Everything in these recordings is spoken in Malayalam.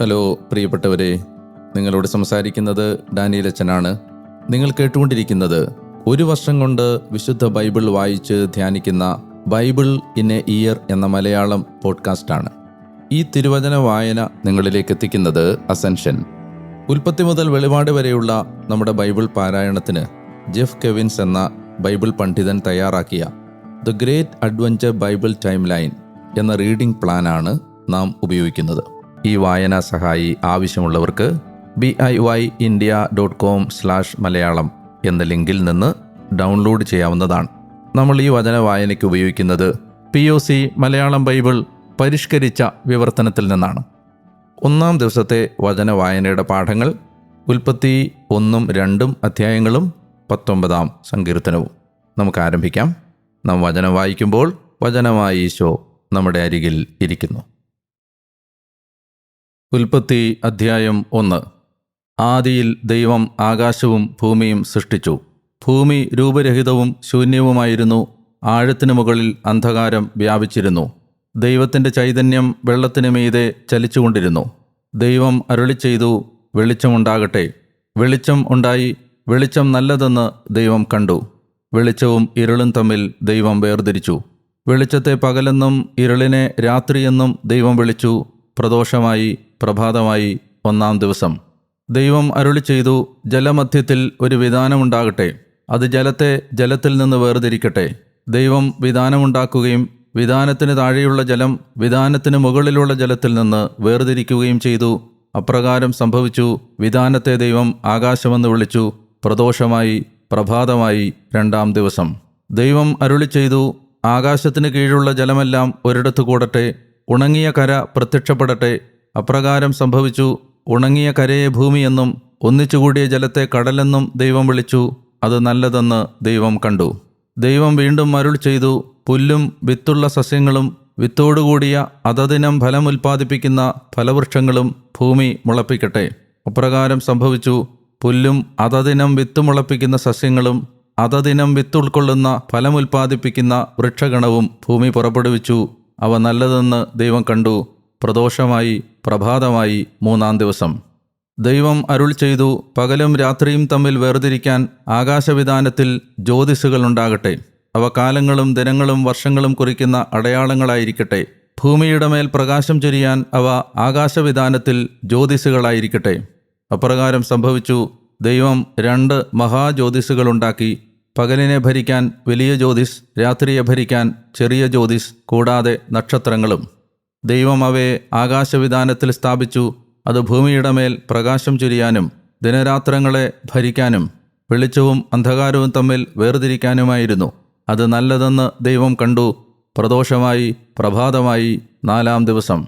ഹലോ പ്രിയപ്പെട്ടവരെ. നിങ്ങളോട് സംസാരിക്കുന്നത് ഡാനിയൽ അച്ഛനാണ്. നിങ്ങൾ കേട്ടുകൊണ്ടിരിക്കുന്നത് ഒരു വർഷം കൊണ്ട് വിശുദ്ധ ബൈബിൾ വായിച്ച് ധ്യാനിക്കുന്ന ബൈബിൾ ഇൻ എ ഇയർ എന്ന മലയാളം പോഡ്കാസ്റ്റാണ് ഈ തിരുവചന വായന നിങ്ങളിലേക്ക് എത്തിക്കുന്നത് അസെൻഷൻ. ഉൽപ്പത്തി മുതൽ വെളിപാട് വരെയുള്ള നമ്മുടെ ബൈബിൾ പാരായണത്തിന് ജെഫ് കെവിൻസ് എന്ന ബൈബിൾ പണ്ഡിതൻ തയ്യാറാക്കിയ the great adventure Bible time line എന്ന റീഡിംഗ് പ്ലാനാണ് നാം ഉപയോഗിക്കുന്നത്. ഈ വായനാ സഹായി ആവശ്യമുള്ളവർക്ക് B I Y India dot com slash Malayalam എന്ന ലിങ്കിൽ നിന്ന് ഡൗൺലോഡ് ചെയ്യാവുന്നതാണ്. നമ്മൾ ഈ വചന വായനയ്ക്ക് ഉപയോഗിക്കുന്നത് P O C Malayalam Bible പരിഷ്കരിച്ച വിവർത്തനത്തിൽ നിന്നാണ്. ഒന്നാം ദിവസത്തെ വചന വായനയുടെ പാഠങ്ങൾ ഉൽപ്പത്തി ഒന്നും രണ്ടും അധ്യായങ്ങളും പത്തൊമ്പതാം സങ്കീർത്തനവും. നമുക്ക് ആരംഭിക്കാം. നാം വചനം വായിക്കുമ്പോൾ വചനമായി ഈശോ നമ്മുടെ അരികിൽ ഇരിക്കുന്നു. ഉൽപ്പത്തി അധ്യായം ഒന്ന്. ആദിയിൽ ദൈവം ആകാശവും ഭൂമിയും സൃഷ്ടിച്ചു. ഭൂമി രൂപരഹിതവും ശൂന്യവുമായിരുന്നു. ആഴത്തിനു മുകളിൽ അന്ധകാരം വ്യാപിച്ചിരുന്നു. ദൈവത്തിന്റെ ചൈതന്യം വെള്ളത്തിനു മീതെ ചലിച്ചുകൊണ്ടിരുന്നു. ദൈവം അരുളി ചെയ്തു വെളിച്ചമുണ്ടാകട്ടെ. വെളിച്ചം ഉണ്ടായി വെളിച്ചം നല്ലതെന്ന് ദൈവം കണ്ടു. വെളിച്ചവും ഇരുളും തമ്മിൽ ദൈവം വേർതിരിച്ചു. വെളിച്ചത്തെ പകലെന്നും ഇരുളിനെ രാത്രിയെന്നും ദൈവം വിളിച്ചു. പ്രദോഷമായി പ്രഭാതമായി ഒന്നാം ദിവസം. ദൈവം അരുളി ചെയ്തു ജലമധ്യത്തിൽ ഒരു വിധാനമുണ്ടാകട്ടെ. അത് ജലത്തെ ജലത്തിൽ നിന്ന് വേർതിരിക്കട്ടെ. ദൈവം വിധാനമുണ്ടാക്കുകയും വിധാനത്തിന് താഴെയുള്ള ജലം വിധാനത്തിന് മുകളിലുള്ള ജലത്തിൽ നിന്ന് വേർതിരിക്കുകയും ചെയ്തു. അപ്രകാരം സംഭവിച്ചു വിധാനത്തെ ദൈവം ആകാശമെന്ന് വിളിച്ചു. പ്രദോഷമായി പ്രഭാതമായി രണ്ടാം ദിവസം. ദൈവം അരുളി ചെയ്തു ആകാശത്തിന് കീഴുള്ള ജലമെല്ലാം ഒരിടത്ത് കൂടട്ടെ. ഉണങ്ങിയ കര പ്രത്യക്ഷപ്പെടട്ടെ. അപ്രകാരം സംഭവിച്ചു. ഉണങ്ങിയ കരയെ ഭൂമിയെന്നും ഒന്നിച്ചുകൂടിയ ജലത്തെ കടലെന്നും ദൈവം വിളിച്ചു. അത് നല്ലതെന്ന് ദൈവം കണ്ടു. ദൈവം വീണ്ടും മരുൾ ചെയ്തു. പുല്ലും വിത്തുള്ള സസ്യങ്ങളും വിത്തോടുകൂടിയ അതദിനം ഫലമുൽപ്പാദിപ്പിക്കുന്ന ഫലവൃക്ഷങ്ങളും ഭൂമി മുളപ്പിക്കട്ടെ. അപ്രകാരം സംഭവിച്ചു. പുല്ലും അതദിനം വിത്ത് മുളപ്പിക്കുന്ന സസ്യങ്ങളും അതദിനം വിത്തുൾക്കൊള്ളുന്ന ഫലമുൽപ്പാദിപ്പിക്കുന്ന വൃക്ഷഗണവും ഭൂമി പുറപ്പെടുവിച്ചു. അവ നല്ലതെന്ന് ദൈവം കണ്ടു. പ്രദോഷമായി പ്രഭാതമായി മൂന്നാം ദിവസം. ദൈവം അരുൾ ചെയ്തു പകലും രാത്രിയും തമ്മിൽ വേർതിരിക്കാൻ ആകാശവിധാനത്തിൽ ജ്യോതിസുകളുണ്ടാകട്ടെ അവ കാലങ്ങളും ദിനങ്ങളും വർഷങ്ങളും കുറിക്കുന്ന അടയാളങ്ങളായിരിക്കട്ടെ. ഭൂമിയുടെ മേൽ പ്രകാശം ചൊരിയാൻ അവ ആകാശവിധാനത്തിൽ ജ്യോതിസുകളായിരിക്കട്ടെ അപ്രകാരം സംഭവിച്ചു ദൈവം രണ്ട് മഹാജ്യോതിസുകളുണ്ടാക്കി പകലിനെ ഭരിക്കാൻ വലിയ ജ്യോതിസ് രാത്രിയെ ഭരിക്കാൻ ചെറിയ ജ്യോതിസ് കൂടാതെ നക്ഷത്രങ്ങളും. ദൈവം അവയെ ആകാശവിധാനത്തിൽ സ്ഥാപിച്ചു. അത് ഭൂമിയുടെ മേൽ പ്രകാശം ചൊരിയാനും ദിനരാത്രങ്ങളെ ഭരിക്കാനും വെളിച്ചവും അന്ധകാരവും തമ്മിൽ വേർതിരിക്കാനുമായിരുന്നു. അത് നല്ലതെന്ന് ദൈവം കണ്ടു. പ്രദോഷമായി പ്രഭാതമായി നാലാം ദിവസം.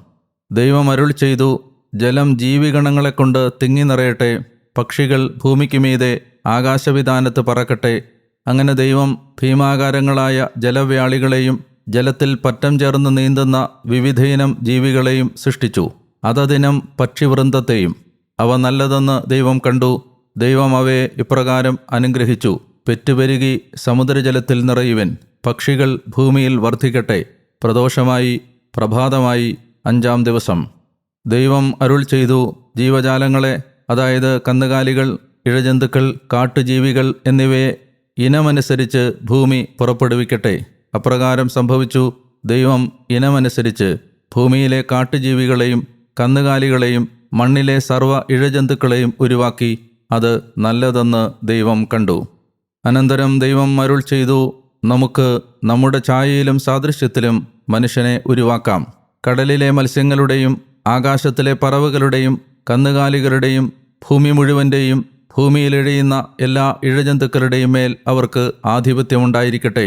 ദൈവം അരുൾ ചെയ്തു ജലം ജീവിഗണങ്ങളെക്കൊണ്ട് തിങ്ങി നിറയട്ടെ പക്ഷികൾ ഭൂമിക്ക് മീതെ ആകാശവിധാനത്ത് പറക്കട്ടെ. അങ്ങനെ ദൈവം ഭീമാകാരങ്ങളായ ജലവ്യാളികളെയും ജലത്തിൽ പറ്റം ചേർന്ന് നീന്തുന്ന വിവിധയിനം ജീവികളെയും സൃഷ്ടിച്ചു. അതദിനം പക്ഷിവൃന്ദത്തെയും. അവ നല്ലതെന്ന് ദൈവം കണ്ടു. ദൈവം അവയെ ഇപ്രകാരം അനുഗ്രഹിച്ചു. പെറ്റുപെരുകി സമുദ്രജലത്തിൽ നിറയുവൻ. പക്ഷികൾ ഭൂമിയിൽ വർദ്ധിക്കട്ടെ പ്രദോഷമായി പ്രഭാതമായി അഞ്ചാം ദിവസം. ദൈവം അരുൾ ചെയ്തു ജീവജാലങ്ങളെ അതായത് കന്നുകാലികൾ ഇഴജന്തുക്കൾ കാട്ടുജീവികൾ എന്നിവയെ ഇനമനുസരിച്ച് ഭൂമി പുറപ്പെടുവിക്കട്ടെ. അപ്രകാരം സംഭവിച്ചു. ദൈവം ഇനമനുസരിച്ച് ഭൂമിയിലെ കാട്ടുജീവികളെയും കന്നുകാലികളെയും മണ്ണിലെ സർവ ഇഴജന്തുക്കളെയും ഉരുവാക്കി അത് നല്ലതെന്ന് ദൈവം കണ്ടു. അനന്തരം ദൈവം അരുൾ ചെയ്തു നമുക്ക് നമ്മുടെ ഛായയിലും സാദൃശ്യത്തിലും മനുഷ്യനെ ഉരുവാക്കാം. കടലിലെ മത്സ്യങ്ങളുടെയും ആകാശത്തിലെ പറവുകളുടെയും കന്നുകാലികളുടെയും ഭൂമി മുഴുവന്റെയും ഭൂമിയിലെഴിയുന്ന എല്ലാ ഇഴജന്തുക്കളുടെയും മേൽ അവർക്ക് ആധിപത്യമുണ്ടായിരിക്കട്ടെ.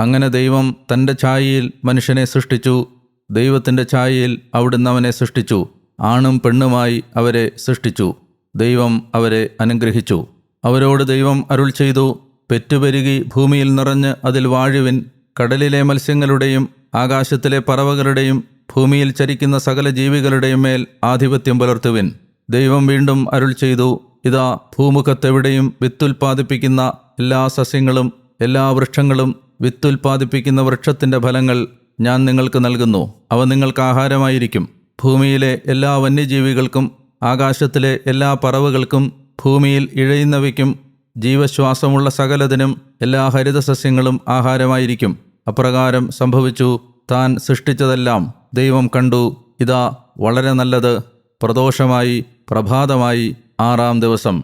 അങ്ങനെ ദൈവം തന്റെ ഛായയിൽ മനുഷ്യനെ സൃഷ്ടിച്ചു ദൈവത്തിന്റെ ഛായയിൽ അവിടുന്ന് അവനെ സൃഷ്ടിച്ചു ആണും പെണ്ണുമായി അവരെ സൃഷ്ടിച്ചു ദൈവം അവരെ അനുഗ്രഹിച്ചു. അവരോട് ദൈവം അരുൾ ചെയ്തു പെറ്റുപെരുകി ഭൂമിയിൽ നിറഞ്ഞ് അതിൽ വാഴുവിൻ കടലിലെ മത്സ്യങ്ങളുടെയും ആകാശത്തിലെ പറവകളുടെയും ഭൂമിയിൽ ചരിക്കുന്ന സകല ജീവികളുടെയും മേൽ ആധിപത്യം പുലർത്തുവിൻ. ദൈവം വീണ്ടും അരുൾ ചെയ്തു ഇതാ ഭൂമുഖത്തെവിടെയും വിത്തുൽപാദിപ്പിക്കുന്ന എല്ലാ സസ്യങ്ങളും എല്ലാ വൃക്ഷങ്ങളും വിത്തുൽപാദിപ്പിക്കുന്ന വൃക്ഷത്തിന്റെ ഫലങ്ങൾ ഞാൻ നിങ്ങൾക്ക് നൽകുന്നു. അവ നിങ്ങൾക്ക് ആഹാരമായിരിക്കും. ഭൂമിയിലെ എല്ലാ വന്യജീവികൾക്കും ആകാശത്തിലെ എല്ലാ പറവുകൾക്കും ഭൂമിയിൽ ഇഴയുന്നവയ്ക്കും ജീവശ്വാസമുള്ള സകലതിനും എല്ലാ ഹരിതസസ്യങ്ങളും ആഹാരമായിരിക്കും. അപ്രകാരം സംഭവിച്ചു. താൻ സൃഷ്ടിച്ചതെല്ലാം ദൈവം കണ്ടു. ഇതാ വളരെ നല്ലത്. പ്രദോഷമായി പ്രഭാതമായി ആറാം ദിവസം.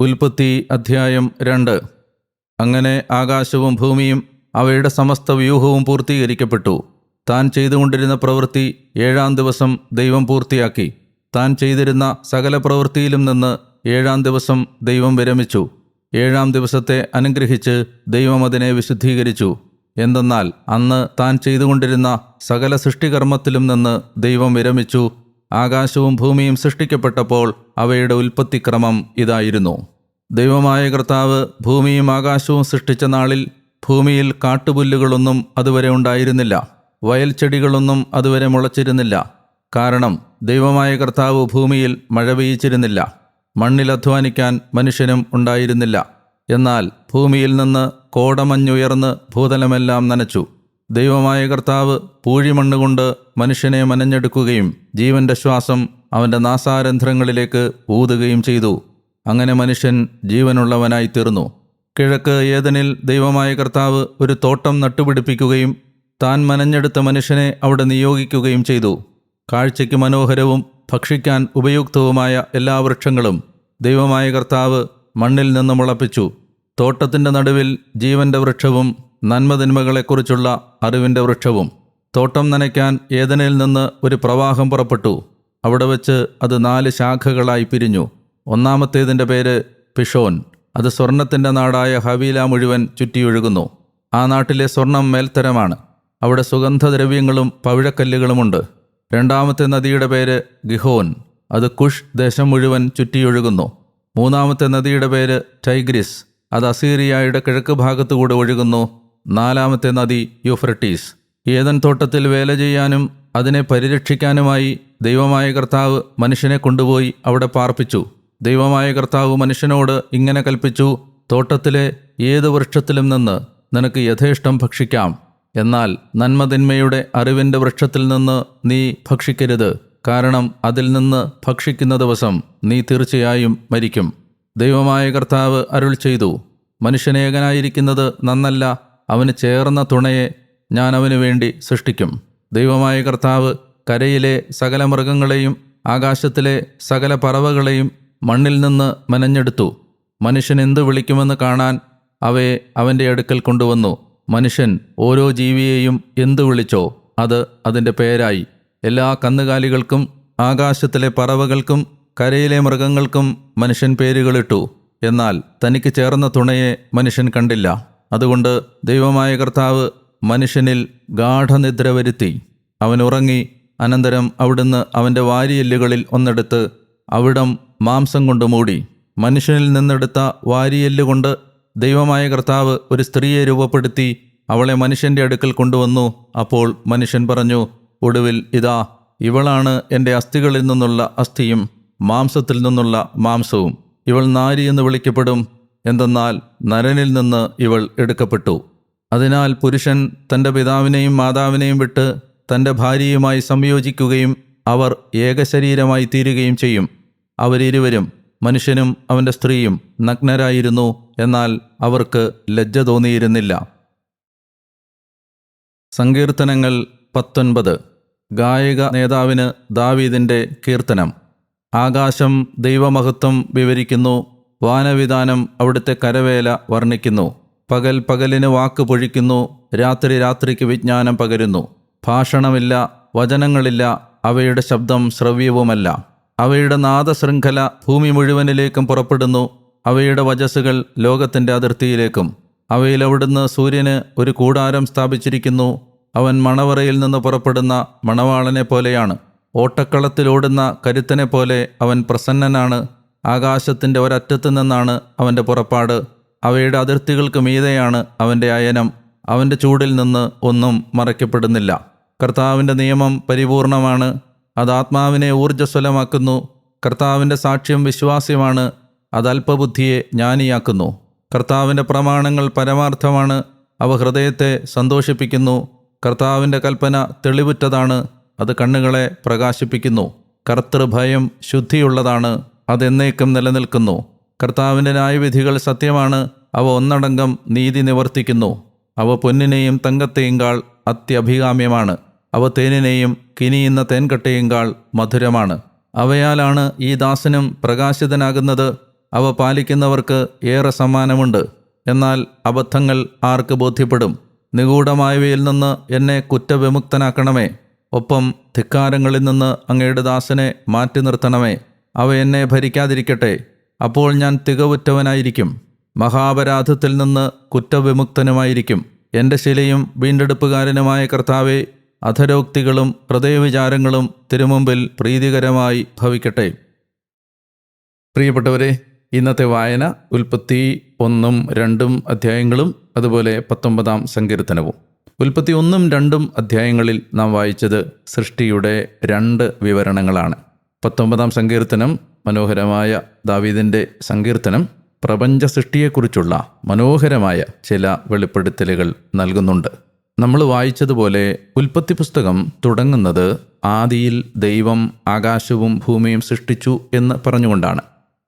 ഉൽപ്പത്തി അധ്യായം രണ്ട്. അങ്ങനെ ആകാശവും ഭൂമിയും അവയുടെ സമസ്ത വ്യൂഹവും പൂർത്തീകരിക്കപ്പെട്ടു. താൻ ചെയ്തുകൊണ്ടിരുന്ന പ്രവൃത്തി ഏഴാം ദിവസം ദൈവം പൂർത്തിയാക്കി. താൻ ചെയ്തിരുന്ന സകല പ്രവൃത്തിയിലും നിന്ന് ഏഴാം ദിവസം ദൈവം വിരമിച്ചു. ഏഴാം ദിവസത്തെ അനുഗ്രഹിച്ച് ദൈവം അതിനെ വിശുദ്ധീകരിച്ചു. എന്തെന്നാൽ അന്ന് താൻ ചെയ്തുകൊണ്ടിരുന്ന സകല സൃഷ്ടികർമ്മത്തിലും നിന്ന് ദൈവം വിരമിച്ചു. ആകാശവും ഭൂമിയും സൃഷ്ടിക്കപ്പെട്ടപ്പോൾ അവയുടെ ഉൽപ്പത്തിക്രമം ഇതായിരുന്നു. ദൈവമായ കർത്താവ് ഭൂമിയും ആകാശവും സൃഷ്ടിച്ച നാളിൽ ഭൂമിയിൽ കാട്ടുപുല്ലുകളൊന്നും അതുവരെ ഉണ്ടായിരുന്നില്ല. വയൽ ചെടികളൊന്നും അതുവരെ മുളച്ചിരുന്നില്ല. കാരണം ദൈവമായ കർത്താവ് ഭൂമിയിൽ മഴ പെയ്യിച്ചിരുന്നില്ല. മണ്ണിൽ അധ്വാനിക്കാൻ മനുഷ്യനും ഉണ്ടായിരുന്നില്ല. എന്നാൽ ഭൂമിയിൽ നിന്ന് കോടമഞ്ഞുയർന്ന് ഭൂതലമെല്ലാം നനച്ചു. ദൈവമായ കർത്താവ് പൂഴിമണ്ണുകൊണ്ട് മനുഷ്യനെ മനഞ്ഞെടുക്കുകയും ജീവന്റെ ശ്വാസം അവന്റെ നാസാരന്ധ്രങ്ങളിലേക്ക് ഊതുകയും ചെയ്തു. അങ്ങനെ മനുഷ്യൻ ജീവനുള്ളവനായി തീർന്നു കിഴക്ക് ഏതനിൽ ദൈവമായ കർത്താവ് ഒരു തോട്ടം നട്ടുപിടിപ്പിക്കുകയും താൻ മനഞ്ഞെടുത്ത മനുഷ്യനെ അവിടെ നിയോഗിക്കുകയും ചെയ്തു. കാഴ്ചയ്ക്ക് മനോഹരവും ഭക്ഷിക്കാൻ ഉപയുക്തവുമായ എല്ലാ വൃക്ഷങ്ങളും ദൈവമായ കർത്താവ് മണ്ണിൽ നിന്ന് മുളപ്പിച്ചു. തോട്ടത്തിന്റെ നടുവിൽ ജീവന്റെ വൃക്ഷവും നന്മതിന്മകളെക്കുറിച്ചുള്ള അറിവിന്റെ വൃക്ഷവും. തോട്ടം നനയ്ക്കാൻ ഏതനിൽ നിന്ന് ഒരു പ്രവാഹം പുറപ്പെട്ടു. അവിടെ വച്ച് അത് നാല് ശാഖകളായി പിരിഞ്ഞു. ഒന്നാമത്തേതിന്റെ പേര് പിഷോൻ. അത് സ്വർണത്തിന്റെ നാടായ ഹവീല മുഴുവൻ ചുറ്റിയൊഴുകുന്നു. ആ നാട്ടിലെ സ്വർണം മേൽത്തരമാണ്. അവിടെ സുഗന്ധദ്രവ്യങ്ങളും പവിഴക്കല്ലുകളുമുണ്ട്. രണ്ടാമത്തെ നദിയുടെ പേര് ഗിഹോൻ. അത് കുഷ് ദേശം മുഴുവൻ ചുറ്റിയൊഴുകുന്നു. മൂന്നാമത്തെ നദിയുടെ പേര് ടൈഗ്രിസ്. അത് അസീറിയയുടെ കിഴക്ക് ഭാഗത്തുകൂടെ ഒഴുകുന്നു. നാലാമത്തെ നദി യുഫ്രട്ടീസ്. ഏതൻ തോട്ടത്തിൽ വേല ചെയ്യാനും അതിനെ പരിരക്ഷിക്കാനുമായി ദൈവമായ കർത്താവ് മനുഷ്യനെ കൊണ്ടുപോയി അവിടെ പാർപ്പിച്ചു. ദൈവമായ കർത്താവ് മനുഷ്യനോട് ഇങ്ങനെ കൽപ്പിച്ചു തോട്ടത്തിലെ ഏത് വൃക്ഷത്തിലും നിന്ന് നിനക്ക് യഥേഷ്ടം ഭക്ഷിക്കാം. എന്നാൽ നന്മതിന്മയുടെ അറിവിന്റെ വൃക്ഷത്തിൽ നിന്ന് നീ ഭക്ഷിക്കരുത്. കാരണം അതിൽ നിന്ന് ഭക്ഷിക്കുന്ന ദിവസം നീ തീർച്ചയായും മരിക്കും. ദൈവമായ കർത്താവ് അരുൾ ചെയ്തു മനുഷ്യനേകനായിരിക്കുന്നത് നന്നല്ല അവന് ചേർന്ന തുണയെ ഞാൻ അവന് വേണ്ടി സൃഷ്ടിക്കും. ദൈവമായ കർത്താവ് കരയിലെ സകല മൃഗങ്ങളെയും ആകാശത്തിലെ സകല പറവകളെയും മണ്ണിൽ നിന്ന് മെനഞ്ഞെടുത്തു. മനുഷ്യൻ എന്ത് വിളിക്കുമെന്ന് കാണാൻ അവയെ അവന്റെ അടുക്കൽ കൊണ്ടുവന്നു. മനുഷ്യൻ ഓരോ ജീവിയെയും എന്തു വിളിച്ചോ അത് അതിന്റെ പേരായി. എല്ലാ കന്നുകാലികൾക്കും ആകാശത്തിലെ പറവകൾക്കും കരയിലെ മൃഗങ്ങൾക്കും മനുഷ്യൻ പേരുകളിട്ടു. എന്നാൽ തനിക്ക് ചേർന്ന തുണയെ മനുഷ്യൻ കണ്ടില്ല. അതുകൊണ്ട് ദൈവമായ കർത്താവ് മനുഷ്യനിൽ ഗാഠനിദ്ര വരുത്തി. അവൻ ഉറങ്ങി അനന്തരം അവിടുന്ന് അവന്റെ വാരിയെല്ലുകളിൽ ഒന്നെടുത്ത് അവിടം മാംസം കൊണ്ട് മൂടി മനുഷ്യനിൽ നിന്നെടുത്ത വാരിയെല്ലുകൊണ്ട് ദൈവമായ കർത്താവ് ഒരു സ്ത്രീയെ രൂപപ്പെടുത്തി അവളെ മനുഷ്യന്റെ അടുക്കൽ കൊണ്ടുവന്നു. അപ്പോൾ മനുഷ്യൻ പറഞ്ഞു ഒടുവിൽ ഇതാ ഇവളാണ് എന്റെ അസ്ഥികളിൽ നിന്നുള്ള അസ്ഥിയും മാംസത്തിൽ നിന്നുള്ള മാംസവും. ഇവൾ നാരി എന്ന് വിളിക്കപ്പെടും. എന്തെന്നാൽ നരനിൽ നിന്ന് ഇവൾ എടുക്കപ്പെട്ടു. അതിനാൽ പുരുഷൻ തന്റെ പിതാവിനെയും മാതാവിനെയും വിട്ട് തന്റെ ഭാര്യയുമായി സംയോജിക്കുകയും അവർ ഏകശരീരമായി തീരുകയും ചെയ്യും. അവരിരുവരും മനുഷ്യനും അവന്റെ സ്ത്രീയും നഗ്നരായിരുന്നു എന്നാൽ അവർക്ക് ലജ്ജ തോന്നിയിരുന്നില്ല. സങ്കീർത്തനങ്ങൾ പത്തൊൻപത്. ഗായക നേതാവിന് ദാവീദിന്റെ കീർത്തനം. ആകാശം ദൈവമഹത്വം വിവരിക്കുന്നു വാനവിധാനം അവിടുത്തെ കരവേല വർണിക്കുന്നു. പകൽ പകലിന് വാക്ക് പൊഴിക്കുന്നു രാത്രി രാത്രിക്ക് വിജ്ഞാനം പകരുന്നു. ഭാഷണമില്ല വചനങ്ങളില്ല അവയുടെ ശബ്ദം ശ്രവ്യവുമല്ല. അവയുടെ നാദശൃംഖല ഭൂമി മുഴുവനിലേക്കും പുറപ്പെടുന്നു. അവയുടെ വജസ്സുകൾ ലോകത്തിന്റെ അതിർത്തിയിലേക്കും. അവയിൽ അവിടുന്ന് സൂര്യന് ഒരു കൂടാരം സ്ഥാപിച്ചിരിക്കുന്നു. അവൻ മണവറയിൽ നിന്ന് പുറപ്പെടുന്ന മണവാളനെ പോലെയാണ്. ഓട്ടക്കളത്തിലോടുന്ന കരുത്തനെ പോലെ അവൻ പ്രസന്നനാണ്. ആകാശത്തിന്റെ ഒരറ്റത്തു നിന്നാണ് അവന്റെ പുറപ്പാട്. അവയുടെ അതിർത്തികൾക്ക് മീതെയാണ് അവന്റെ അയനം. അവന്റെ ചൂടിൽ നിന്ന് ഒന്നും മറയ്ക്കപ്പെടുന്നില്ല. കർത്താവിന്റെ നിയമം പരിപൂർണമാണ്. അത് ആത്മാവിനെ ഊർജസ്വലമാക്കുന്നു. കർത്താവിന്റെ സാക്ഷ്യം വിശ്വാസ്യമാണ്. അത് അല്പബുദ്ധിയെ ജ്ഞാനിയാക്കുന്നു. കർത്താവിന്റെ പ്രമാണങ്ങൾ പരമാർത്ഥമാണ്. അവ ഹൃദയത്തെ സന്തോഷിപ്പിക്കുന്നു. കർത്താവിന്റെ കൽപ്പന തെളിവുറ്റതാണ്. അത് കണ്ണുകളെ പ്രകാശിപ്പിക്കുന്നു. കർത്തൃഭയം ശുദ്ധിയുള്ളതാണ്. അതെന്നേക്കും നിലനിൽക്കുന്നു. കർത്താവിന്റെ ന്യായവിധികൾ സത്യമാണ്. അവ ഒന്നടങ്കം നീതി നിവർത്തിക്കുന്നു. അവ പൊന്നിനെയും തങ്കത്തെയും കാൾ അത്യഭികാമ്യമാണ്. അവ തേനിനെയും കിനിയുന്ന തേൻകട്ടയും കാൾ മധുരമാണ്. അവയാലാണ് ഈ ദാസനും പ്രകാശിതനാകുന്നത്. അവ പാലിക്കുന്നവർക്ക് ഏറെ സമ്മാനമുണ്ട്. എന്നാൽ അബദ്ധങ്ങൾ ആർക്ക് ബോധ്യപ്പെടും? നിഗൂഢമായവയിൽ നിന്ന് എന്നെ കുറ്റവിമുക്തനാക്കണമേ. ഒപ്പം ധിക്കാരങ്ങളിൽ നിന്ന് അങ്ങയുടെ ദാസനെ മാറ്റി നിർത്തണമേ. അവ എന്നെ ഭരിക്കാതിരിക്കട്ടെ. അപ്പോൾ ഞാൻ തികവുറ്റവനായിരിക്കും. മഹാപരാധത്തിൽ നിന്ന് കുറ്റവിമുക്തനുമായിരിക്കും. എന്റെ ശിലയും വീണ്ടെടുപ്പുകാരനുമായ കർത്താവെ അധരോക്തികളും ഹൃദയവിചാരങ്ങളും തിരുമുമ്പിൽ പ്രീതികരമായി ഭവിക്കട്ടെ. പ്രിയപ്പെട്ടവരെ ഇന്നത്തെ വായന ഉൽപ്പത്തി ഒന്നും രണ്ടും അധ്യായങ്ങളും അതുപോലെ പത്തൊമ്പതാം സങ്കീർത്തനവും. ഉൽപ്പത്തി ഒന്നും രണ്ടും അധ്യായങ്ങളിൽ നാം വായിച്ചത് സൃഷ്ടിയുടെ രണ്ട് വിവരണങ്ങളാണ്. പത്തൊമ്പതാം സങ്കീർത്തനം മനോഹരമായ ദാവീദിന്റെ സങ്കീർത്തനം പ്രപഞ്ച സൃഷ്ടിയെക്കുറിച്ചുള്ള മനോഹരമായ ചില വെളിപ്പെടുത്തലുകൾ നൽകുന്നുണ്ട്. നമ്മൾ വായിച്ചതുപോലെ ഉൽപ്പത്തി പുസ്തകം തുടങ്ങുന്നത് ആദിയിൽ ദൈവം ആകാശവും ഭൂമിയും സൃഷ്ടിച്ചു എന്ന് പറഞ്ഞുകൊണ്ടാണ്.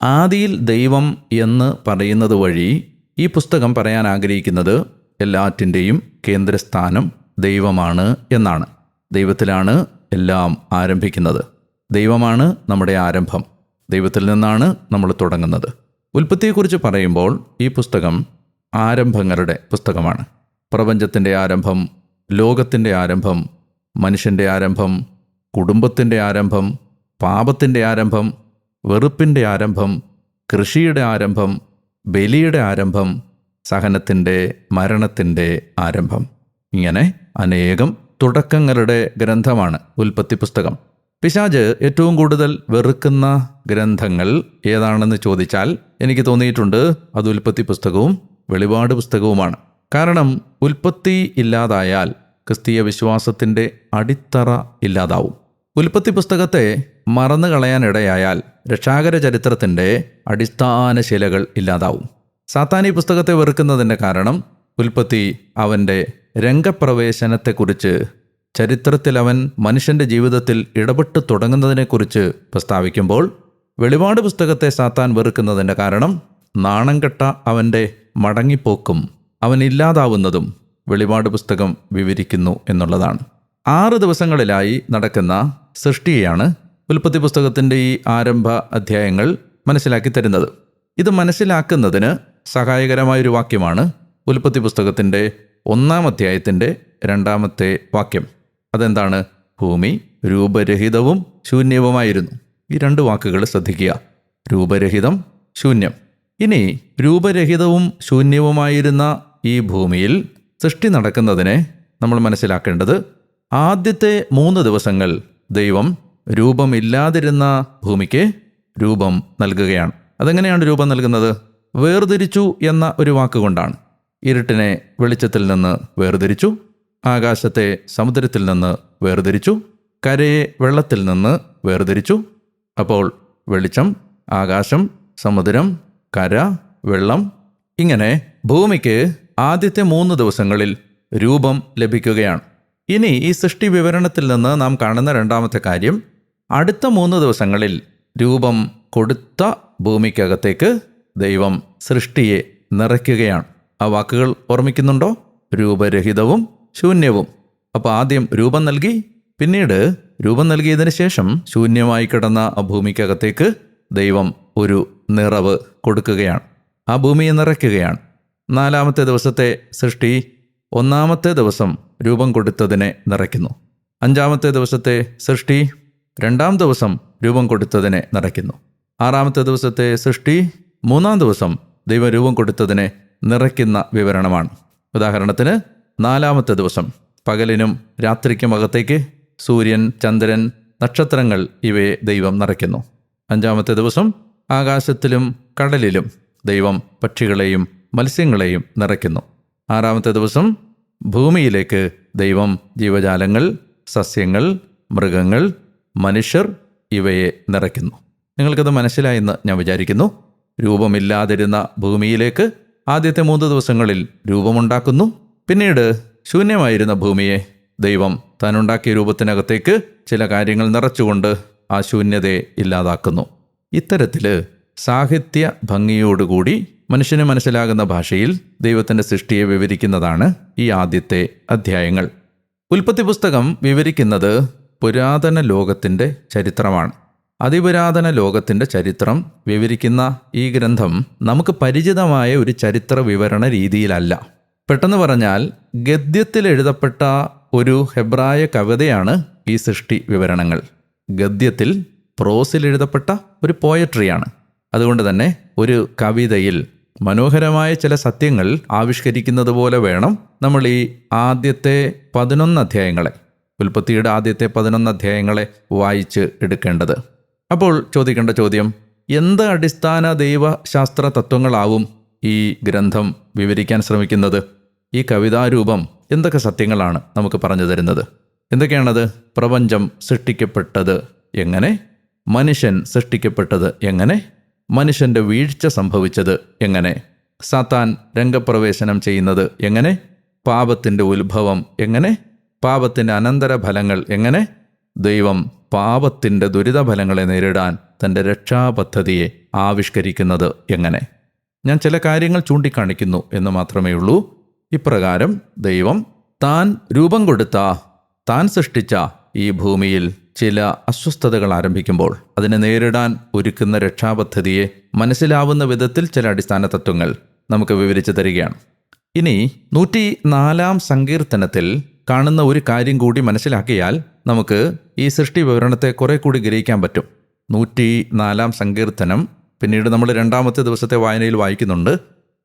ആദിയിൽ ദൈവം എന്ന് പറയുന്നത് വഴി ഈ പുസ്തകം പറയാൻ ആഗ്രഹിക്കുന്നത് എല്ലാറ്റിന്റെയും കേന്ദ്രസ്ഥാനം ദൈവമാണ് എന്നാണ്. ദൈവത്തിലാണ് എല്ലാം ആരംഭിക്കുന്നത്. ദൈവമാണ് നമ്മുടെ ആരംഭം. ദൈവത്തിൽ നിന്നാണ് നമ്മൾ തുടങ്ങുന്നത്. ഉൽപ്പത്തിയെക്കുറിച്ച് പറയുമ്പോൾ ഈ പുസ്തകം ആരംഭങ്ങളുടെ പുസ്തകമാണ്. പ്രപഞ്ചത്തിന്റെ ആരംഭം ലോകത്തിന്റെ ആരംഭം മനുഷ്യന്റെ ആരംഭം കുടുംബത്തിന്റെ ആരംഭം പാപത്തിന്റെ ആരംഭം വെറുപ്പിന്റെ ആരംഭം കൃഷിയുടെ ആരംഭം ബലിയുടെ ആരംഭം സഹനത്തിന്റെ മരണത്തിന്റെ ആരംഭം. ഇങ്ങനെ അനേകം തുടക്കങ്ങളുടെ ഗ്രന്ഥമാണ് ഉൽപ്പത്തി പുസ്തകം. പിശാജ് ഏറ്റവും കൂടുതൽ വെറുക്കുന്ന ഗ്രന്ഥങ്ങൾ ഏതാണെന്ന് ചോദിച്ചാൽ എനിക്ക് തോന്നിയിട്ടുണ്ട് അത് ഉൽപ്പത്തി പുസ്തകവും വെളിപാട് പുസ്തകവുമാണ്. കാരണം ഉൽപ്പത്തി ഇല്ലാതായാൽ ക്രിസ്തീയ വിശ്വാസത്തിന്റെ അടിത്തറ ഇല്ലാതാവും. ഉൽപ്പത്തി പുസ്തകത്തെ മറന്നു കളയാനിടയായാൽ രക്ഷാകര ചരിത്രത്തിന്റെ അടിസ്ഥാന ശിലകൾ ഇല്ലാതാവും. സാത്താനി പുസ്തകത്തെ വെറുക്കുന്നതിന്റെ കാരണം ഉൽപ്പത്തി അവന്റെ രംഗപ്രവേശനത്തെക്കുറിച്ച് ചരിത്രത്തിൽ അവൻ മനുഷ്യന്റെ ജീവിതത്തിൽ ഇടപെട്ട് തുടങ്ങുന്നതിനെക്കുറിച്ച് പ്രസ്താവിക്കുമ്പോൾ വെളിപാട് പുസ്തകത്തെ സാത്താൻ വെറുക്കുന്നതിന്റെ കാരണം നാണം കെട്ട അവന്റെ മടങ്ങിപ്പോക്കും അവൻ ഇല്ലാതാവുന്നതും വെളിപാട് പുസ്തകം വിവരിക്കുന്നു എന്നുള്ളതാണ്. ആറ് ദിവസങ്ങളിലായി നടക്കുന്ന സൃഷ്ടിയെയാണ് ഉൽപ്പത്തി പുസ്തകത്തിന്റെ ഈ ആരംഭ അധ്യായങ്ങൾ മനസ്സിലാക്കി തരുന്നത്. ഇത് മനസ്സിലാക്കുന്നതിന് സഹായകരമായൊരു വാക്യമാണ് ഉൽപ്പത്തി പുസ്തകത്തിന്റെ ഒന്നാം അധ്യായത്തിന്റെ രണ്ടാമത്തെ വാക്യം. അതെന്താണ്? ഭൂമി രൂപരഹിതവും ശൂന്യവുമായിരുന്നു. ഈ രണ്ട് വാക്കുകൾ ശ്രദ്ധിക്കുക. രൂപരഹിതം ശൂന്യം. ഇനി രൂപരഹിതവും ശൂന്യവുമായിരുന്ന ഈ ഭൂമിയിൽ സൃഷ്ടി നടക്കുന്നതിനെ നമ്മൾ മനസ്സിലാക്കേണ്ടത് ആദ്യത്തെ മൂന്ന് ദിവസങ്ങൾ ദൈവം രൂപമില്ലാതിരുന്ന ഭൂമിക്ക് രൂപം നൽകുകയാണ്. അതെങ്ങനെയാണ് രൂപം നൽകുന്നത്? വേർതിരിച്ചു എന്ന ഒരു വാക്കുകൊണ്ടാണ്. ഇരുട്ടിനെ വെളിച്ചത്തിൽ നിന്ന് വേർതിരിച്ചു ആകാശത്തെ സമുദ്രത്തിൽ നിന്ന് വേർതിരിച്ചു കരയെ വെള്ളത്തിൽ നിന്ന് വേർതിരിച്ചു. അപ്പോൾ വെളിച്ചം ആകാശം സമുദ്രം കര വെള്ളം ഇങ്ങനെ ഭൂമിക്ക് ആദ്യത്തെ മൂന്ന് ദിവസങ്ങളിൽ രൂപം ലഭിക്കുകയാണ്. ഇനി ഈ സൃഷ്ടി വിവരണത്തിൽ നിന്ന് നാം കാണുന്ന രണ്ടാമത്തെ കാര്യം അടുത്ത മൂന്ന് ദിവസങ്ങളിൽ രൂപം കൊടുത്ത ഭൂമിക്കകത്തേക്ക് ദൈവം സൃഷ്ടിയെ നിറയ്ക്കുകയാണ്. ആ വാക്കുകൾ ഓർമ്മിക്കുന്നുണ്ടോ? രൂപരഹിതവും ശൂന്യവും. അപ്പോൾ ആദ്യം രൂപം നൽകി പിന്നീട് രൂപം നൽകിയതിന് ശേഷം ശൂന്യമായി കിടന്ന ആ ഭൂമിക്കകത്തേക്ക് ദൈവം ഒരു നിറവ് കൊടുക്കുകയാണ്. ആ ഭൂമിയെ നിറയ്ക്കുകയാണ്. നാലാമത്തെ ദിവസത്തെ സൃഷ്ടി ഒന്നാമത്തെ ദിവസം രൂപം കൊടുത്തതിനെ നിറയ്ക്കുന്നു. അഞ്ചാമത്തെ ദിവസത്തെ സൃഷ്ടി രണ്ടാം ദിവസം രൂപം കൊടുത്തതിനെ നിറയ്ക്കുന്നു. ആറാമത്തെ ദിവസത്തെ സൃഷ്ടി മൂന്നാം ദിവസം ദൈവം രൂപം കൊടുത്തതിനെ നിറയ്ക്കുന്ന വിവരണമാണ്. ഉദാഹരണത്തിന് നാലാമത്തെ ദിവസം പകലിനും രാത്രിക്കും അകത്തേക്ക് സൂര്യൻ ചന്ദ്രൻ നക്ഷത്രങ്ങൾ ഇവയെ ദൈവം നിറയ്ക്കുന്നു. അഞ്ചാമത്തെ ദിവസം ആകാശത്തിലും കടലിലും ദൈവം പക്ഷികളെയും മത്സ്യങ്ങളെയും നിറയ്ക്കുന്നു. ആറാമത്തെ ദിവസം ഭൂമിയിലേക്ക് ദൈവം ജീവജാലങ്ങൾ സസ്യങ്ങൾ മൃഗങ്ങൾ മനുഷ്യർ ഇവയെ നിറയ്ക്കുന്നു. നിങ്ങൾക്കത് മനസ്സിലായെന്ന് ഞാൻ വിചാരിക്കുന്നു. രൂപമില്ലാതിരുന്ന ഭൂമിയിലേക്ക് ആദ്യത്തെ മൂന്ന് ദിവസങ്ങളിൽ രൂപമുണ്ടാക്കുന്നു. പിന്നീട് ശൂന്യമായിരുന്ന ഭൂമിയെ ദൈവം താനുണ്ടാക്കിയ രൂപത്തിനകത്തേക്ക് ചില കാര്യങ്ങൾ നിറച്ചുകൊണ്ട് ആ ശൂന്യതയെ ഇല്ലാതാക്കുന്നു. ഇത്തരത്തിൽ സാഹിത്യ ഭംഗിയോടുകൂടി മനുഷ്യന് മനസ്സിലാകുന്ന ഭാഷയിൽ ദൈവത്തിന്റെ സൃഷ്ടിയെ വിവരിക്കുന്നതാണ് ഈ ആദ്യത്തെ അധ്യായങ്ങൾ. ഉൽപ്പത്തി പുസ്തകം വിവരിക്കുന്നത് പുരാതന ലോകത്തിന്റെ ചരിത്രമാണ്. അതിപുരാതന ലോകത്തിന്റെ ചരിത്രം വിവരിക്കുന്ന ഈ ഗ്രന്ഥം നമുക്ക് പരിചിതമായ ഒരു ചരിത്ര വിവരണ രീതിയിലല്ല. പെട്ടെന്ന് പറഞ്ഞാൽ ഗദ്യത്തിൽ എഴുതപ്പെട്ട ഒരു ഹെബ്രായ കവിതയാണ് ഈ സൃഷ്ടി വിവരണങ്ങൾ. ഗദ്യത്തിൽ പ്രോസിൽ എഴുതപ്പെട്ട ഒരു പോയട്രിയാണ് അതുകൊണ്ട് തന്നെ ഒരു കവിതയിൽ മനോഹരമായ ചില സത്യങ്ങൾ ആവിഷ്കരിക്കുന്നത് പോലെ വേണം നമ്മൾ ഈ ആദ്യത്തെ പതിനൊന്ന് അധ്യായങ്ങളെ ഉൽപ്പത്തിയുടെ ആദ്യത്തെ പതിനൊന്ന് അധ്യായങ്ങളെ വായിച്ച് എടുക്കേണ്ടത്. അപ്പോൾ ചോദിക്കേണ്ട ചോദ്യം എന്ത് അടിസ്ഥാന ദൈവശാസ്ത്ര തത്വങ്ങളാവും ഈ ഗ്രന്ഥം വിവരിക്കാൻ ശ്രമിക്കുന്നത്? ഈ കവിതാരൂപം എന്തൊക്കെ സത്യങ്ങളാണ് നമുക്ക് പറഞ്ഞു തരുന്നത്? എന്തൊക്കെയാണത്? പ്രപഞ്ചം സൃഷ്ടിക്കപ്പെട്ടത് എങ്ങനെ? മനുഷ്യൻ സൃഷ്ടിക്കപ്പെട്ടത് എങ്ങനെ? മനുഷ്യന്റെ വീഴ്ച സംഭവിച്ചത് എങ്ങനെ? സാത്താൻ രംഗപ്രവേശനം ചെയ്യുന്നത് എങ്ങനെ? പാപത്തിന്റെ ഉത്ഭവം എങ്ങനെ? പാപത്തിന്റെ അനന്തരഫലങ്ങൾ എങ്ങനെ? ദൈവം പാപത്തിന്റെ ദുരിതഫലങ്ങളെ നേരിടാൻ തന്റെ രക്ഷാപദ്ധതിയെ ആവിഷ്കരിക്കുന്നത് എങ്ങനെ? ഞാൻ ചില കാര്യങ്ങൾ ചൂണ്ടിക്കാണിക്കുന്നു എന്ന് മാത്രമേ ഉള്ളൂ. ഇപ്രകാരം ദൈവം താൻ രൂപം കൊടുത്ത താൻ സൃഷ്ടിച്ച ഈ ഭൂമിയിൽ ചില അസ്വസ്ഥതകൾ ആരംഭിക്കുമ്പോൾ അതിനെ നേരിടാൻ ഒരുക്കുന്ന രക്ഷാപദ്ധതിയെ മനസ്സിലാവുന്ന വിധത്തിൽ ചില അടിസ്ഥാന തത്വങ്ങൾ നമുക്ക് വിവരിച്ചു തരികയാണ്. ഇനി നൂറ്റി നാലാം സങ്കീർത്തനത്തിൽ കാണുന്ന ഒരു കാര്യം കൂടി മനസ്സിലാക്കിയാൽ നമുക്ക് ഈ സൃഷ്ടി വിവരണത്തെ കുറെ കൂടി ഗ്രഹിക്കാൻ പറ്റും. നൂറ്റി നാലാം സങ്കീർത്തനം പിന്നീട് നമ്മൾ രണ്ടാമത്തെ ദിവസത്തെ വായനയിൽ വായിക്കുന്നുണ്ട്.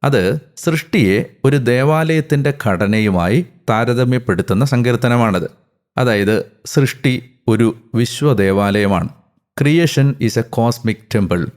അത് സൃഷ്ടിയെ ഒരു ദേവാലയത്തിന്റെ ഘടനയുമായി താരതമ്യപ്പെടുത്തുന്ന സങ്കീർത്തനമാണത്. അതായത് സൃഷ്ടി ഒരു വിശ്വദേവാലയമാണ്. Creation is a cosmic temple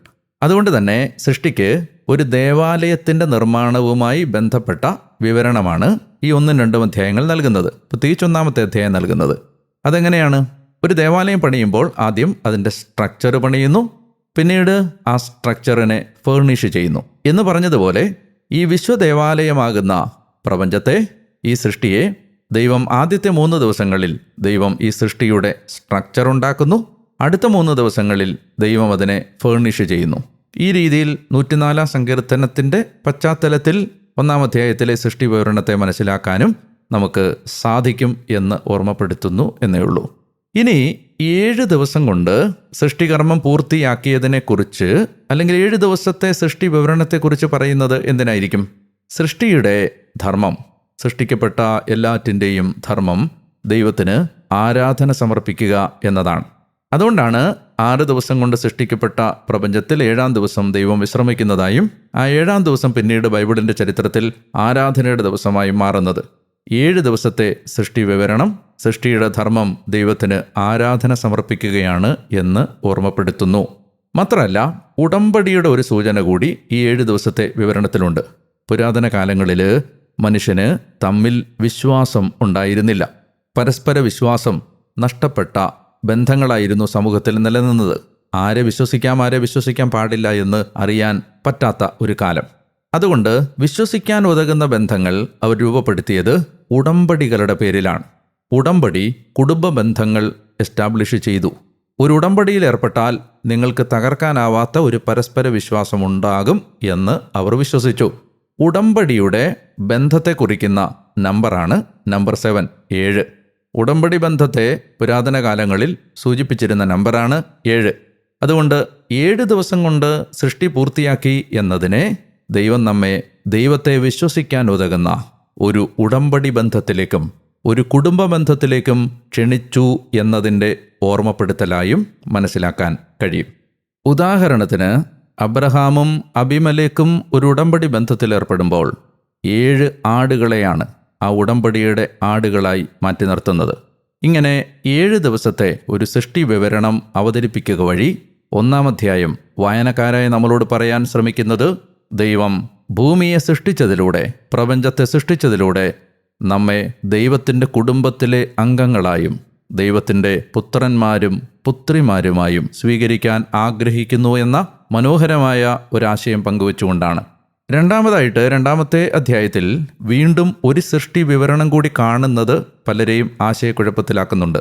അതുകൊണ്ട് തന്നെ സൃഷ്ടിക്ക് ഒരു ദേവാലയത്തിന്റെ നിർമ്മാണവുമായി ബന്ധപ്പെട്ട വിവരണമാണ് ഈ ഒന്നും രണ്ടും അധ്യായങ്ങൾ നൽകുന്നത്. പ്രത്യേകിച്ച് ഒന്നാമത്തെ അധ്യായം നൽകുന്നത്. അതെങ്ങനെയാണ്? ഒരു ദേവാലയം പണിയുമ്പോൾ ആദ്യം അതിന്റെ സ്ട്രക്ചർ പണിയുന്നു. പിന്നീട് ആ സ്ട്രക്ചറിനെ ഫേർണിഷ് ചെയ്യുന്നു. എന്ന് പറഞ്ഞതുപോലെ ഈ വിശ്വദേവാലയമാകുന്ന പ്രപഞ്ചത്തെ ഈ സൃഷ്ടിയെ ദൈവം ആദ്യത്തെ മൂന്ന് ദിവസങ്ങളിൽ ദൈവം ഈ സൃഷ്ടിയുടെ സ്ട്രക്ചർ ഉണ്ടാക്കുന്നു. അടുത്ത മൂന്ന് ദിവസങ്ങളിൽ ദൈവം അതിനെ ഫേർണിഷ് ചെയ്യുന്നു. ഈ രീതിയിൽ നൂറ്റിനാലാം സങ്കീർത്തനത്തിന്റെ പശ്ചാത്തലത്തിൽ ഒന്നാം അധ്യായത്തിലെ സൃഷ്ടി വിവരണത്തെ മനസ്സിലാക്കാനും നമുക്ക് സാധിക്കും എന്ന് ഓർമ്മപ്പെടുത്തുന്നു എന്നേ ഉള്ളൂ. ഇനി ഏഴ് ദിവസം കൊണ്ട് സൃഷ്ടികർമ്മം പൂർത്തിയാക്കിയതിനെക്കുറിച്ച് അല്ലെങ്കിൽ ഏഴ് ദിവസത്തെ സൃഷ്ടി വിവരണത്തെക്കുറിച്ച് പറയുന്നത് എന്തിനായിരിക്കും? സൃഷ്ടിയുടെ ധർമ്മം. സൃഷ്ടിക്കപ്പെട്ട എല്ലാറ്റിന്റെയും ധർമ്മം ദൈവത്തിന് ആരാധന സമർപ്പിക്കുക എന്നതാണ്. അതുകൊണ്ടാണ് ആറ് ദിവസം കൊണ്ട് സൃഷ്ടിക്കപ്പെട്ട പ്രപഞ്ചത്തിൽ ഏഴാം ദിവസം ദൈവം വിശ്രമിക്കുന്നതായും ആ ഏഴാം ദിവസം പിന്നീട് ബൈബിളിന്റെ ചരിത്രത്തിൽ ആരാധനയുടെ ദിവസമായി മാറുന്നത്. ഏഴ് ദിവസത്തെ സൃഷ്ടി വിവരണം സൃഷ്ടിയുടെ ധർമ്മം ദൈവത്തിന് ആരാധന സമർപ്പിക്കുകയാണ് എന്ന് ഓർമ്മപ്പെടുത്തുന്നു. മാത്രമല്ല ഉടമ്പടിയുടെ ഒരു സൂചന കൂടി ഈ ഏഴ് ദിവസത്തെ വിവരണത്തിലുണ്ട്. പുരാതന കാലങ്ങളിൽ മനുഷ്യന് തമ്മിൽ വിശ്വാസം ഉണ്ടായിരുന്നില്ല. പരസ്പര വിശ്വാസം നഷ്ടപ്പെട്ട ബന്ധങ്ങളായിരുന്നു സമൂഹത്തിൽ നിലനിന്നത്. ആരെ വിശ്വസിക്കാം ആരെ വിശ്വസിക്കാൻ പാടില്ല എന്ന് അറിയാൻ പറ്റാത്ത ഒരു കാലം. അതുകൊണ്ട് വിശ്വസിക്കാൻ ഉതകുന്ന ബന്ധങ്ങൾ അവർ രൂപപ്പെടുത്തിയത് ഉടമ്പടികളുടെ പേരിലാണ്. ഉടമ്പടി കുടുംബ ബന്ധങ്ങൾ എസ്റ്റാബ്ലിഷ് ചെയ്തു. ഒരു ഉടമ്പടിയിൽ ഏർപ്പെട്ടാൽ നിങ്ങൾക്ക് തകർക്കാനാവാത്ത ഒരു പരസ്പര വിശ്വാസമുണ്ടാകും എന്ന് അവർ വിശ്വസിച്ചു. ഉടമ്പടിയുടെ ബന്ധത്തെ കുറിക്കുന്ന നമ്പറാണ് നമ്പർ സെവൻ ഏഴ്. ഉടമ്പടി ബന്ധത്തെ പുരാതന കാലങ്ങളിൽ സൂചിപ്പിച്ചിരുന്ന നമ്പറാണ് ഏഴ്. അതുകൊണ്ട് ഏഴ് ദിവസം കൊണ്ട് സൃഷ്ടി പൂർത്തിയാക്കി എന്നതിനെ ദൈവം നമ്മെ ദൈവത്തെ വിശ്വസിക്കാൻ ഉതകുന്ന ഒരു ഉടമ്പടി ബന്ധത്തിലേക്കും ഒരു കുടുംബ ബന്ധത്തിലേക്കും ക്ഷണിച്ചു എന്നതിന്റെ ഓർമ്മപ്പെടുത്തലായും മനസ്സിലാക്കാൻ കഴിയും. ഉദാഹരണത്തിന് അബ്രഹാമും അബിമലേക്കും ഒരു ഉടമ്പടി ബന്ധത്തിലേർപ്പെടുമ്പോൾ ഏഴ് ആടുകളെയാണ് ആ ഉടമ്പടിയുടെ ആടുകളായി മാറ്റി നിർത്തുന്നത്. ഇങ്ങനെ ഏഴ് ദിവസത്തെ ഒരു സൃഷ്ടി വിവരണം അവതരിപ്പിക്കുക വഴി ഒന്നാം അധ്യായം വായനക്കാരായി നമ്മളോട് പറയാൻ ശ്രമിക്കുന്നത് ദൈവം ഭൂമിയെ സൃഷ്ടിച്ചതിലൂടെ പ്രപഞ്ചത്തെ സൃഷ്ടിച്ചതിലൂടെ നമ്മെ ദൈവത്തിന്റെ കുടുംബത്തിലെ അംഗങ്ങളായും ദൈവത്തിന്റെ പുത്രന്മാരും പുത്രിമാരുമായും സ്വീകരിക്കാൻ ആഗ്രഹിക്കുന്നു എന്ന മനോഹരമായ ഒരാശയം പങ്കുവെച്ചുകൊണ്ടാണ്. രണ്ടാമതായിട്ട് രണ്ടാമത്തെ അധ്യായത്തിൽ വീണ്ടും ഒരു സൃഷ്ടി വിവരണം കൂടി കാണുന്നത് പലരെയും ആശയക്കുഴപ്പത്തിലാക്കുന്നുണ്ട്.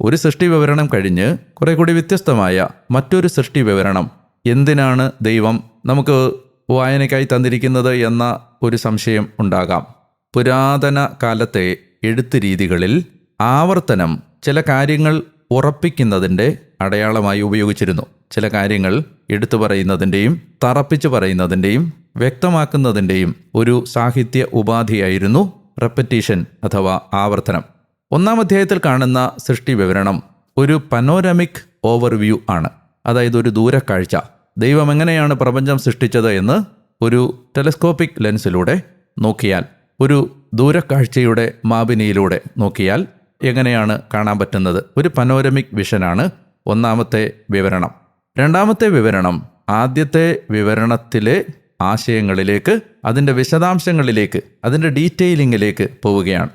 ഒരു സൃഷ്ടി വിവരണം കഴിഞ്ഞ് കുറെ കൂടി വ്യത്യസ്തമായ മറ്റൊരു സൃഷ്ടി വിവരണം എന്തിനാണ് ദൈവം നമുക്ക് വായനയ്ക്കായി തന്നിരിക്കുന്നത് എന്ന ഒരു സംശയം ഉണ്ടാകാം. പുരാതന കാലത്തെ എഴുത്ത് രീതികളിൽ ആവർത്തനം ചില കാര്യങ്ങൾ ഉറപ്പിക്കുന്നതിന്റെ അടയാളമായി ഉപയോഗിച്ചിരുന്നു. ചില കാര്യങ്ങൾ എടുത്തു പറയുന്നതിന്റെയും തറപ്പിച്ച് പറയുന്നതിന്റെയും വ്യക്തമാക്കുന്നതിന്റെയും ഒരു സാഹിത്യ ഉപാധിയായിരുന്നു റെപ്പറ്റീഷൻ അഥവാ ആവർത്തനം. ഒന്നാം അധ്യായത്തിൽ കാണുന്ന സൃഷ്ടി വിവരണം ഒരു പനോരമിക് ഓവർവ്യൂ ആണ്. അതായത് ഒരു ദൂരക്കാഴ്ച. ദൈവം എങ്ങനെയാണ് പ്രപഞ്ചം സൃഷ്ടിച്ചത് എന്ന് ഒരു ടെലസ്കോപ്പിക് ലെൻസിലൂടെ നോക്കിയാൽ ഒരു ദൂരക്കാഴ്ചയുടെ മാപിനിയിലൂടെ നോക്കിയാൽ എങ്ങനെയാണ് കാണാൻ പറ്റുന്നത്? ഒരു പനോരമിക് വിഷനാണ് ഒന്നാമത്തെ വിവരണം. രണ്ടാമത്തെ വിവരണം ആദ്യത്തെ വിവരണത്തിലെ ആശയങ്ങളിലേക്ക് അതിന്റെ വിശദാംശങ്ങളിലേക്ക് അതിന്റെ ഡീറ്റെയിലിങ്ങിലേക്ക് പോവുകയാണ്.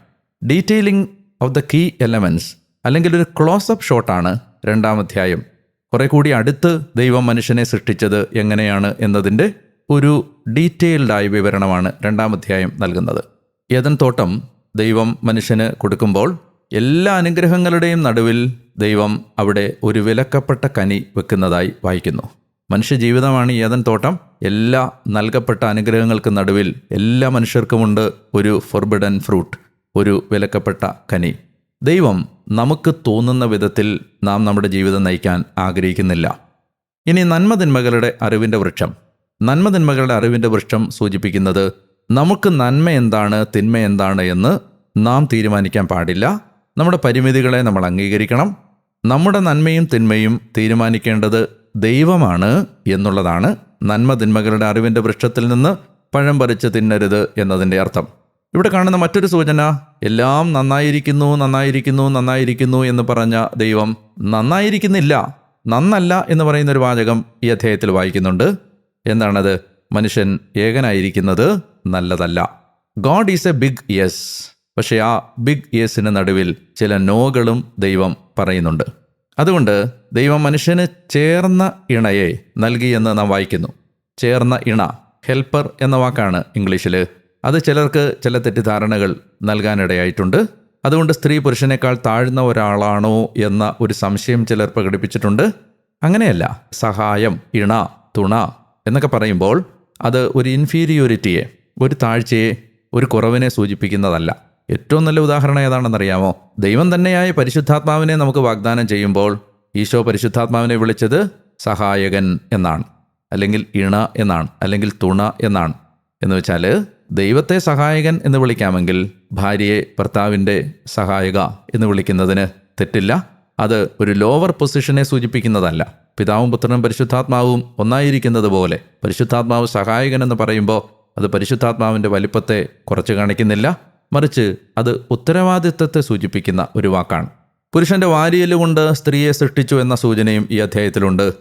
Detailing of the key elements അല്ലെങ്കിൽ ഒരു ക്ലോസപ്പ് ഷോട്ടാണ് രണ്ടാം അധ്യായം. കുറെ കൂടി അടുത്ത് ദൈവം മനുഷ്യനെ സൃഷ്ടിച്ചത് എങ്ങനെയാണ് എന്നതിന്റെ ഒരു ഡീറ്റെയിൽഡായ വിവരണമാണ് രണ്ടാം അധ്യായം നൽകുന്നത്. ഏതൻ തോട്ടം ദൈവം മനുഷ്യന് കൊടുക്കുമ്പോൾ എല്ലാ അനുഗ്രഹങ്ങളുടെയും നടുവിൽ ദൈവം അവിടെ ഒരു വിലക്കപ്പെട്ട കനി വെക്കുന്നതായി വായിക്കുന്നു. മനുഷ്യജീവിതമാണ് ഏതൻ തോട്ടം. എല്ലാ നൽകപ്പെട്ട അനുഗ്രഹങ്ങൾക്ക് നടുവിൽ എല്ലാ മനുഷ്യർക്കുമുണ്ട് ഒരു ഫോർബിഡൻ ഫ്രൂട്ട് ഒരു വിലക്കപ്പെട്ട കനി. ദൈവം നമുക്ക് തോന്നുന്ന വിധത്തിൽ നാം നമ്മുടെ ജീവിതം നയിക്കാൻ ആഗ്രഹിക്കുന്നില്ല. ഇനി നന്മതിന്മകളുടെ അറിവിന്റെ വൃക്ഷം. നന്മതിന്മകളുടെ അറിവിന്റെ വൃക്ഷം സൂചിപ്പിക്കുന്നത് നമുക്ക് നന്മ എന്താണ് തിന്മ എന്താണ് എന്ന് നാം തീരുമാനിക്കാൻ പാടില്ല. നമ്മുടെ പരിമിതികളെ നമ്മൾ അംഗീകരിക്കണം. നമ്മുടെ നന്മയും തിന്മയും തീരുമാനിക്കേണ്ടത് ദൈവമാണ് എന്നുള്ളതാണ് നന്മ തിന്മകളുടെ അറിവിന്റെ വൃക്ഷത്തിൽ നിന്ന് പഴം പറിച്ച് തിന്നരുത് എന്നതിന്റെ അർത്ഥം. ഇവിടെ കാണുന്ന മറ്റൊരു സൂചന എല്ലാം നന്നായിരിക്കുന്നു നന്നായിരിക്കുന്നു നന്നായിരിക്കുന്നു എന്ന് പറഞ്ഞ ദൈവം നന്നായിരിക്കുന്നില്ല നന്നല്ല എന്ന് പറയുന്ന ഒരു വാചകം ഈ അധ്യായത്തിൽ വായിക്കുന്നുണ്ട്. എന്താണത്? മനുഷ്യൻ ഏകനായിരിക്കുന്നത് നല്ലതല്ല. God is a big yes പക്ഷേ ആ ബിഗ് യേസിന് നടുവിൽ ചില നോകളും ദൈവം പറയുന്നുണ്ട്. അതുകൊണ്ട് ദൈവം മനുഷ്യന് ചേർന്ന ഇണയെ നൽകിയെന്ന് നാം വായിക്കുന്നു. ചേർന്ന ഇണ ഹെൽപ്പർ എന്ന വാക്കാണ് ഇംഗ്ലീഷിൽ അത് ചിലർക്ക് ചില തെറ്റിദ്ധാരണകൾ നൽകാനിടയായിട്ടുണ്ട്. അതുകൊണ്ട് സ്ത്രീ പുരുഷനേക്കാൾ താഴ്ന്ന ഒരാളാണോ എന്ന ഒരു സംശയം ചിലർ പ്രകടിപ്പിച്ചിട്ടുണ്ട്. അങ്ങനെയല്ല സഹായം ഇണ തുണ എന്നൊക്കെ പറയുമ്പോൾ അത് ഒരു ഇൻഫീരിയോരിറ്റിയെ ഒരു താഴ്ചയെ ഒരു കുറവിനെ സൂചിപ്പിക്കുന്നതല്ല. ഏറ്റവും നല്ല ഉദാഹരണം ഏതാണെന്നറിയാമോ? ദൈവം തന്നെയായ പരിശുദ്ധാത്മാവിനെ നമുക്ക് വാഗ്ദാനം ചെയ്യുമ്പോൾ ഈശോ പരിശുദ്ധാത്മാവിനെ വിളിച്ചത് സഹായകൻ എന്നാണ്. അല്ലെങ്കിൽ ഇണ എന്നാണ്. അല്ലെങ്കിൽ തുണ എന്നാണ്. എന്ന് വെച്ചാൽ ദൈവത്തെ സഹായകൻ എന്ന് വിളിക്കാമെങ്കിൽ ഭാര്യയെ ഭർത്താവിന്റെ സഹായക എന്ന് വിളിക്കുന്നതിന് തെറ്റില്ല. അത് ഒരു ലോവർ പൊസിഷനെ സൂചിപ്പിക്കുന്നതല്ല. പിതാവും പുത്രനും പരിശുദ്ധാത്മാവും ഒന്നായിരിക്കുന്നത് പോലെ. പരിശുദ്ധാത്മാവ് സഹായകൻ എന്ന് പറയുമ്പോൾ അത് പരിശുദ്ധാത്മാവിന്റെ വലിപ്പത്തെ കുറച്ച് കാണിക്കുന്നില്ല. മറിച്ച് അത് ഉത്തരവാദിത്വത്തെ സൂചിപ്പിക്കുന്ന ഒരു വാക്കാണ്. പുരുഷന്റെ വാരിയൽ കൊണ്ട് സ്ത്രീയെ സൃഷ്ടിച്ചു എന്ന സൂചനയും ഈ അധ്യായത്തിലുണ്ട്.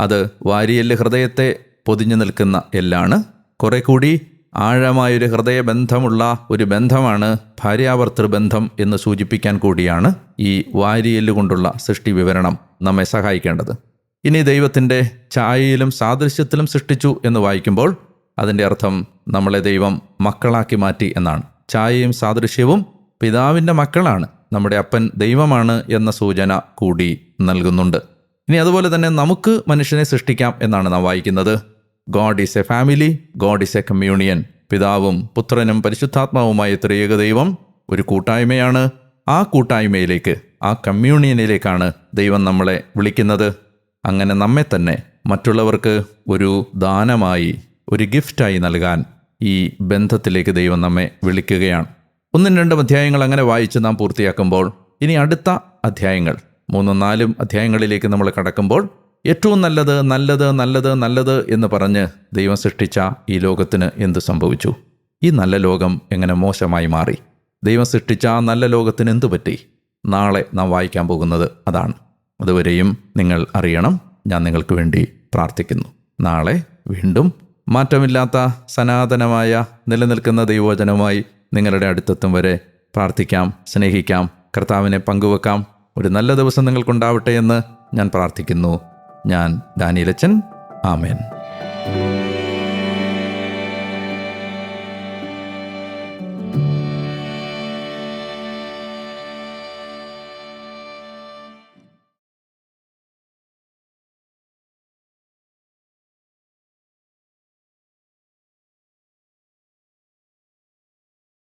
അത് വാരിയൽ ഹൃദയത്തെ പൊതിഞ്ഞു നിൽക്കുന്ന എല്ലാണ്. കുറെ കൂടി ആഴമായൊരു ഹൃദയബന്ധമുള്ള ഒരു ബന്ധമാണ് ഭാര്യാവർത്തൃബന്ധം എന്ന് സൂചിപ്പിക്കാൻ കൂടിയാണ് ഈ വാരിയൽ കൊണ്ടുള്ള സൃഷ്ടി വിവരണം നമ്മെ സഹായിക്കേണ്ടത്. ഇനി ദൈവത്തിന്റെ ഛായയിലും സാദൃശ്യത്തിലും സൃഷ്ടിച്ചു എന്ന് വായിക്കുമ്പോൾ അതിന്റെ അർത്ഥം നമ്മളെ ദൈവം മക്കളാക്കി മാറ്റി എന്നാണ്. ഛായയും സാദൃശ്യവും പിതാവിന്റെ മക്കളാണ്. നമ്മുടെ അപ്പൻ ദൈവമാണ് എന്ന സൂചന കൂടി നൽകുന്നുണ്ട്. ഇനി അതുപോലെ തന്നെ നമുക്ക് മനുഷ്യനെ സൃഷ്ടിക്കാം എന്നാണ് നാം വായിക്കുന്നത്. God is a family God is a communion പിതാവും പുത്രനും പരിശുദ്ധാത്മാവുമായ ത്രിയേക ദൈവം ഒരു കൂട്ടായ്മയാണ്. ആ കൂട്ടായ്മയിലേക്ക് ആ കമ്മ്യൂണിയനിലേക്കാണ് ദൈവം നമ്മളെ വിളിക്കുന്നത്. അങ്ങനെ നമ്മെ തന്നെ മറ്റുള്ളവർക്ക് ഒരു ദാനമായി ഒരു ഗിഫ്റ്റായി നൽകാൻ ഈ ബന്ധത്തിലേക്ക് ദൈവം നമ്മെ വിളിക്കുകയാണ്. ഒന്നും രണ്ടും അധ്യായങ്ങൾ അങ്ങനെ വായിച്ച് നാം പൂർത്തിയാക്കുമ്പോൾ ഇനി അടുത്ത അധ്യായങ്ങൾ മൂന്നും നാലും അധ്യായങ്ങളിലേക്ക് നമ്മൾ കടക്കുമ്പോൾ ഏറ്റവും നല്ലത് നല്ലത് നല്ലത് നല്ലത് എന്ന് പറഞ്ഞ് ദൈവം സൃഷ്ടിച്ച ഈ ലോകത്തിന് എന്ത് സംഭവിച്ചു? ഈ നല്ല ലോകം എങ്ങനെ മോശമായി മാറി? ദൈവം സൃഷ്ടിച്ച ആ നല്ല ലോകത്തിന് എന്തു പറ്റി? നാളെ നാം വായിക്കാൻ പോകുന്നത് അതാണ്. അതുവരെയും നിങ്ങൾ അറിയണം. ഞാൻ നിങ്ങൾക്ക് വേണ്ടി പ്രാർത്ഥിക്കുന്നു. നാളെ വീണ്ടും മാറ്റമില്ലാത്ത സനാതനമായ നിലനിൽക്കുന്ന ദൈവവചനവുമായി നിങ്ങളുടെ അടുത്തെത്തും വരെ പ്രാർത്ഥിക്കാം സ്നേഹിക്കാം. കർത്താവിനെ പങ്കുവെക്കാം. ഒരു നല്ല ദിവസം നിങ്ങൾക്കുണ്ടാവട്ടെ എന്ന് ഞാൻ പ്രാർത്ഥിക്കുന്നു. ഞാൻ ഡാനിയലച്ചൻ ആമേൻ.